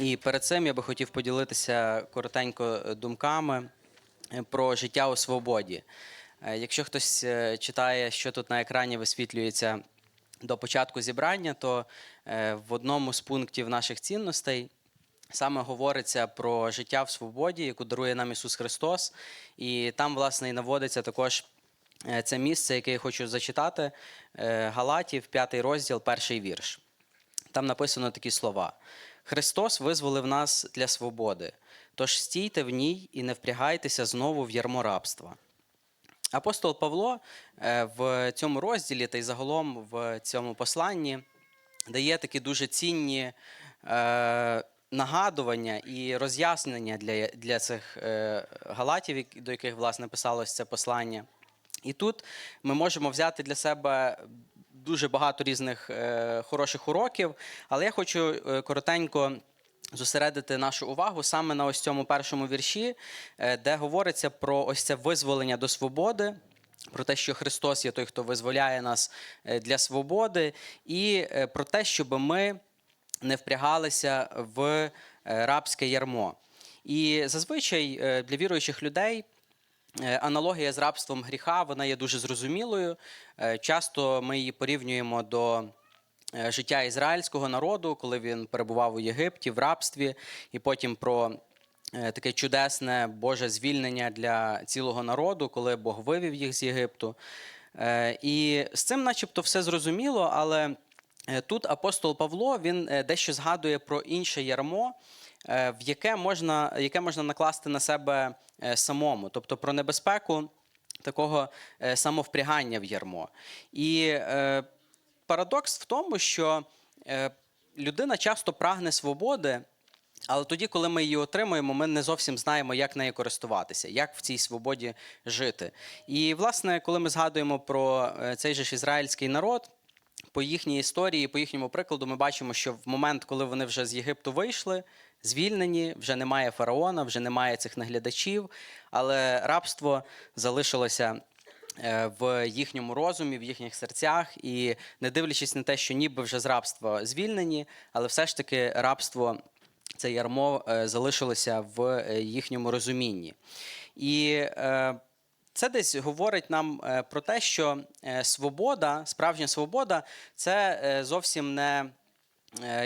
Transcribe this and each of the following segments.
І перед цим я би хотів поділитися коротенько е, думками е, про життя у свободі. Е, Якщо хтось читає, що тут на екрані висвітлюється до початку зібрання, то в одному з пунктів наших цінностей саме говориться про життя в свободі, яку дарує нам Ісус Христос. І там, власне, і наводиться також це місце, яке я хочу зачитати. Галатів, п'ятий розділ, перший вірш. Там написано такі слова: Христос визволив нас для свободи, тож стійте в ній і не впрягайтеся знову в ярмо рабства. Апостол Павло е, в цьому розділі та й загалом в цьому посланні дає такі дуже цінні е, нагадування і роз'яснення для, для цих е, галатів, до яких власне писалось це послання. І тут ми можемо взяти для себе дуже багато різних е, хороших уроків, але я хочу е, коротенько зосередити нашу увагу саме на ось цьому першому вірші, е, де говориться про ось це визволення до свободи. Про те, що Христос є той, хто визволяє нас для свободи, і про те, щоб ми не впрягалися в рабське ярмо. І зазвичай для віруючих людей Аналогія з рабством гріха вона є дуже зрозумілою. Е, Часто ми її порівнюємо до е, життя ізраїльського народу, коли він перебував у Єгипті в рабстві, і потім про е, таке чудесне Боже звільнення для цілого народу, коли Бог вивів їх з Єгипту. Е, І з цим, начебто, все зрозуміло, але е, тут апостол Павло він е, дещо згадує про інше ярмо, е, в яке можна, яке можна накласти на себе е, самому, тобто про небезпеку такого е, самовпрягання в ярмо. І е, парадокс в тому, що е, людина часто прагне свободи. Але тоді, коли ми її отримуємо, ми не зовсім знаємо, як нею користуватися, як в цій свободі жити. І, власне, коли ми згадуємо про е, цей же ж ізраїльський народ, по їхній історії, по їхньому прикладу, ми бачимо, що в момент, коли вони вже з Єгипту вийшли, звільнені, вже немає фараона, вже немає цих наглядачів, але рабство залишилося е, в їхньому розумі, в їхніх серцях, і не дивлячись на те, що ніби вже з рабства звільнені, але все ж таки рабство. Це ярмо е, залишилося в е, їхньому розумінні. І це десь говорить нам е, про те, що е, свобода, справжня свобода, це е, зовсім не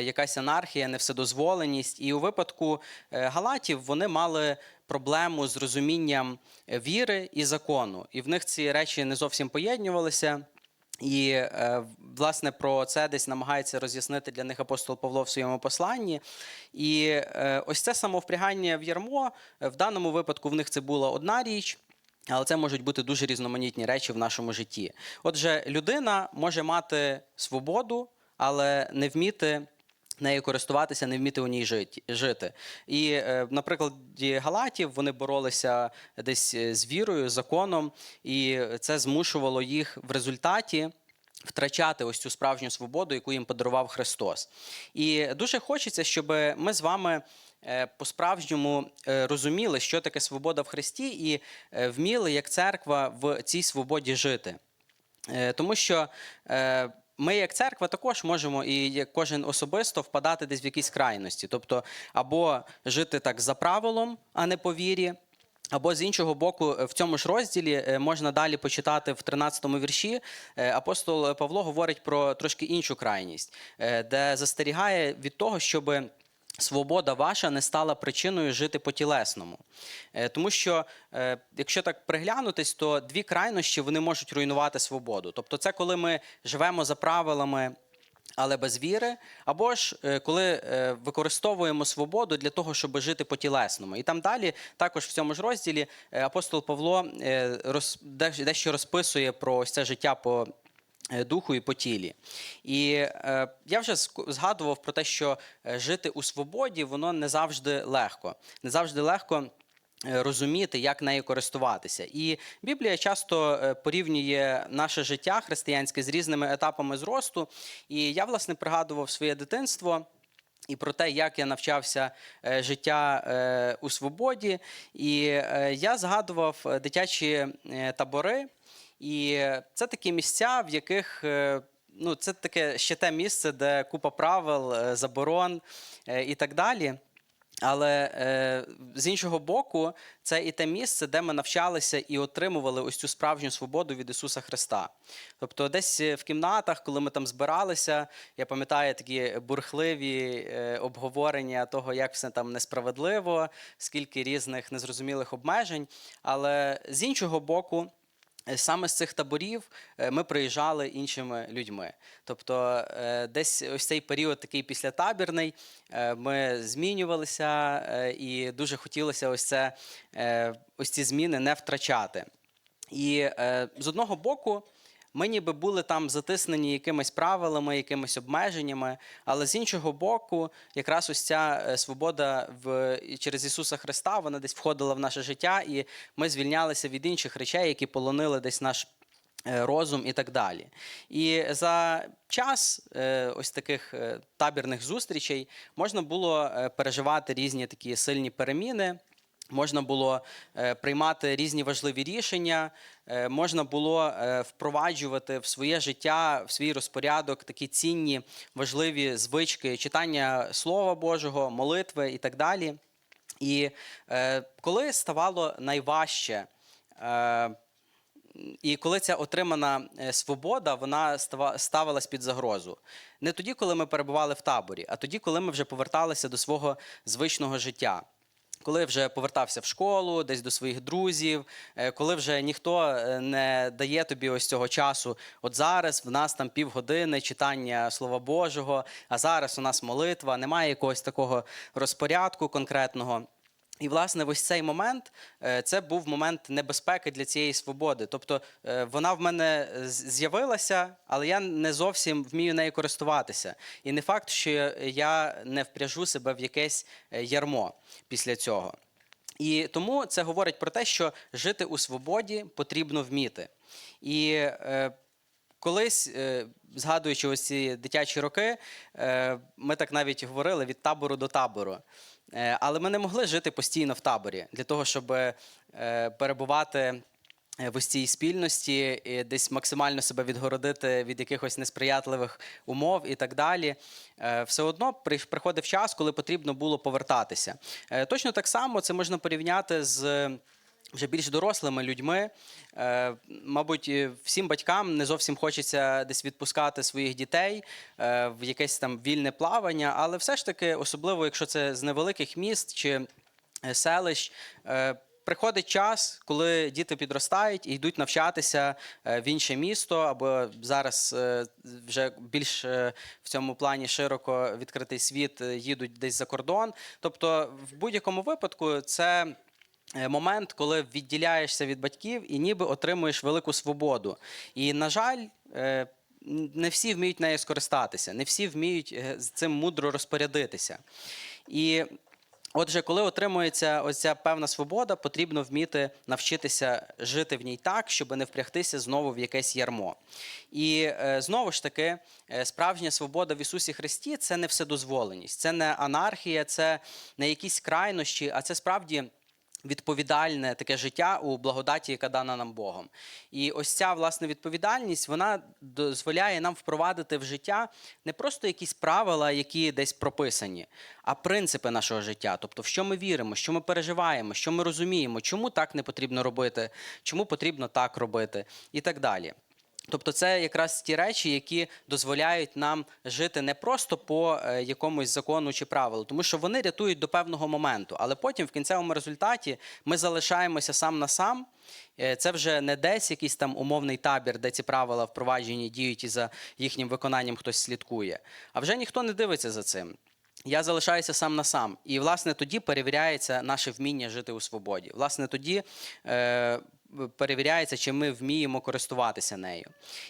якась анархія, не вседозволеність. І у випадку галатів вони мали проблему з розумінням віри і закону. І в них ці речі не зовсім поєднувалися. І власне про це десь намагається роз'яснити для них апостол Павло в своєму посланні. І ось це самовпрягання в ярмо в даному випадку в них це була одна річ. Але це можуть бути дуже різноманітні речі в нашому житті. Отже, людина може мати свободу, але не вміти нею користуватися, не вміти у ній жити. І, е, наприклад, Галатів вони боролися десь е, з вірою, з законом, і це змушувало їх в результаті. Втрачати ось цю справжню свободу, яку їм подарував Христос. І дуже хочеться, щоб ми з вами е, по-справжньому е, розуміли, що таке свобода в Христі, і е, вміли як церква в цій свободі жити. Тому що ми, як церква, також можемо і як кожен особисто впадати десь в якісь крайності. Тобто, або жити так за правилом, а не по вірі. Або з іншого боку, е, в цьому ж розділі е, можна далі почитати в 13-му вірші. е, Апостол Павло говорить про трошки іншу крайність, де застерігає від того, щоби свобода ваша не стала причиною жити по-тілесному. Е, Тому що, якщо так приглянутись, то дві крайнощі вони можуть руйнувати свободу. Тобто, це коли ми живемо за правилами. Але без віри, або ж е, коли е, використовуємо свободу для того, щоб жити по-тілесному. І там далі, також в цьому ж розділі, е, апостол Павло дещо розписує про це життя по духу і по тілі. І я вже згадував про те, що жити у свободі воно не завжди легко. Не завжди легко. Е, Розуміти, як нею користуватися, і Біблія часто е, порівнює наше життя християнське з різними етапами зросту. І я власне пригадував своє дитинство. І про те, як я навчався е, життя у свободі, і я згадував дитячі табори, і це такі місця, в яких ну, це таке ще те місце, де купа правил, заборон і так далі. Але е, з іншого боку, це і те місце, де ми навчалися і отримували ось цю справжню свободу від Ісуса Христа. Тобто, десь в кімнатах, коли ми там збиралися, я пам'ятаю такі бурхливі е, обговорення того, як все там несправедливо, скільки різних незрозумілих обмежень. Але з іншого боку, Е, Саме з цих таборів е, ми приїжджали іншими людьми. Тобто, е, десь ось цей період такий післятабірний, е, ми змінювалися, е, і дуже хотілося ось це е, ось ці зміни не втрачати. І е, з одного боку. Ми ніби були там затиснені якимись правилами, якимись обмеженнями, але з іншого боку, якраз ось ця е, свобода в через Ісуса Христа вона десь входила в наше життя, і ми звільнялися від інших речей, які полонили десь наш е, розум і так далі. І за час е, ось таких табірних зустрічей можна було переживати різні такі сильні переміни. Можна було е, приймати різні важливі рішення, е, можна було е, впроваджувати в своє життя, в свій розпорядок такі цінні, важливі звички читання Слова Божого, молитви і так далі. І коли ставало найважче, і коли ця отримана свобода, вона ставилась під загрозу. Не тоді, коли ми перебували в таборі, а тоді, коли ми вже поверталися до свого звичного життя. Коли вже повертався в школу, десь до своїх друзів, е, коли вже ніхто е, не дає тобі ось цього часу. От зараз в нас там півгодини читання Слова Божого, а зараз у нас молитва, немає якогось такого розпорядку конкретного. І, власне, ось цей момент е, це був момент небезпеки для цієї свободи. Тобто е, вона в мене з'явилася, але я не зовсім вмію нею користуватися. І не факт, що я не впряжу себе в якесь е, ярмо після цього. І тому це говорить про те, що жити у свободі потрібно вміти. І е, колись, е, згадуючи ось ці дитячі роки, е, ми так навіть говорили від табору до табору. Е, але ми не могли жити постійно в таборі для того, щоб е, перебувати е, в ось цій спільності, і десь максимально себе відгородити від якихось несприятливих умов і так далі. Все одно при- приходив час, коли потрібно було повертатися. Точно так само це можна порівняти з. Вже більш дорослими людьми, Е, мабуть, всім батькам не зовсім хочеться десь відпускати своїх дітей е, в якесь там вільне плавання, але все ж таки, особливо якщо це з невеликих міст чи е, селищ. Приходить час, коли діти підростають і йдуть навчатися в інше місто, або зараз вже більш в цьому плані широко відкритий світ їдуть десь за кордон. Тобто, в будь-якому випадку, це момент, коли відділяєшся від батьків і ніби отримуєш велику свободу. І, на жаль, е, не всі вміють нею скористатися, не всі вміють е, з цим мудро розпорядитися. І Отже, коли отримується ось ця певна свобода, потрібно вміти навчитися жити в ній так, щоб не впрягтися знову в якесь ярмо. І е, знову ж таки, е, справжня свобода в Ісусі Христі це не вседозволеність, це не анархія, це не якісь крайнощі, а це справді. Відповідальне таке життя у благодаті, яка дана нам Богом. І ось ця власне відповідальність вона дозволяє нам впровадити в життя не просто якісь правила, які десь прописані, а принципи нашого життя. Тобто, в що ми віримо, що ми переживаємо, що ми розуміємо, чому так не потрібно робити, чому потрібно так робити, і так далі. Тобто, це якраз ті речі, які дозволяють нам жити не просто по е, якомусь закону чи правилу, тому що вони рятують до певного моменту, але потім в кінцевому результаті ми залишаємося сам на сам. Е, Це вже не десь якийсь там умовний табір, де ці правила впроваджені діють і за їхнім виконанням хтось слідкує. А вже ніхто не дивиться за цим. Я залишаюся сам на сам. І, власне, тоді перевіряється наше вміння жити у свободі. Власне, тоді е, перевіряється, чи ми вміємо користуватися нею.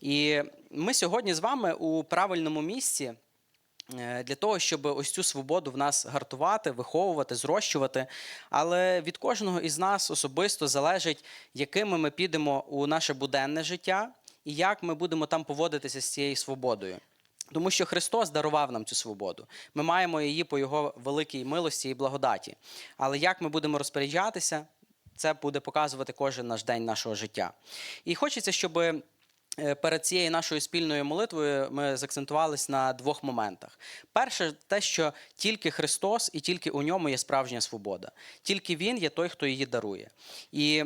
І ми сьогодні з вами у правильному місці. е, Для того, щоб ось цю свободу в нас гартувати, виховувати, зрощувати. Але від кожного із нас особисто залежить, якими ми підемо у наше буденне життя і як ми будемо там поводитися з цією свободою. Тому що Христос дарував нам цю свободу. Ми маємо її по Його великій милості і благодаті. Але як ми будемо розпоряджатися, це буде показувати кожен наш день нашого життя. І хочеться, щоб е, перед цією нашою спільною молитвою ми закцентувались на двох моментах. Перше, те, що тільки Христос і тільки у ньому є справжня свобода. Тільки Він є той, хто її дарує. І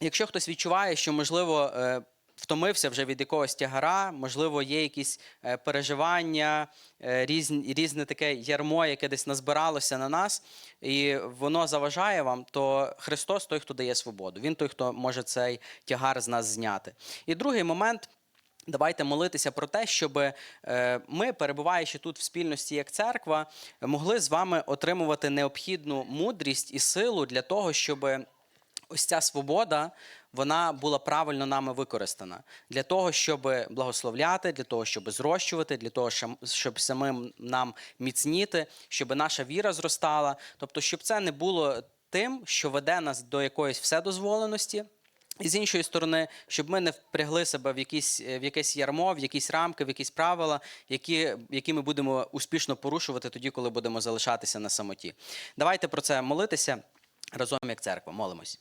якщо хтось відчуває, що можливо. Втомився вже від якогось тягара, можливо, є якісь е, переживання, е, різні, різне таке ярмо, яке десь назбиралося на нас, і воно заважає вам, то Христос той, хто дає свободу. Він той, хто може цей тягар з нас зняти. І другий момент. Давайте молитися про те, щоб е, ми, перебуваючи тут в спільності як церква, могли з вами отримувати необхідну мудрість і силу для того, щоб ось ця свобода вона була правильно нами використана для того, щоб благословляти, для того, щоб зрощувати, для того, щоб самим нам міцніти, щоб наша віра зростала. Тобто, щоб це не було тим, що веде нас до якоїсь вседозволеності. І з іншої сторони, щоб ми не впрягли себе в якісь, в якесь ярмо, в якісь рамки, в якісь правила, які, які ми будемо успішно порушувати тоді, коли будемо залишатися на самоті. Давайте про це молитися разом як церква. Молимось.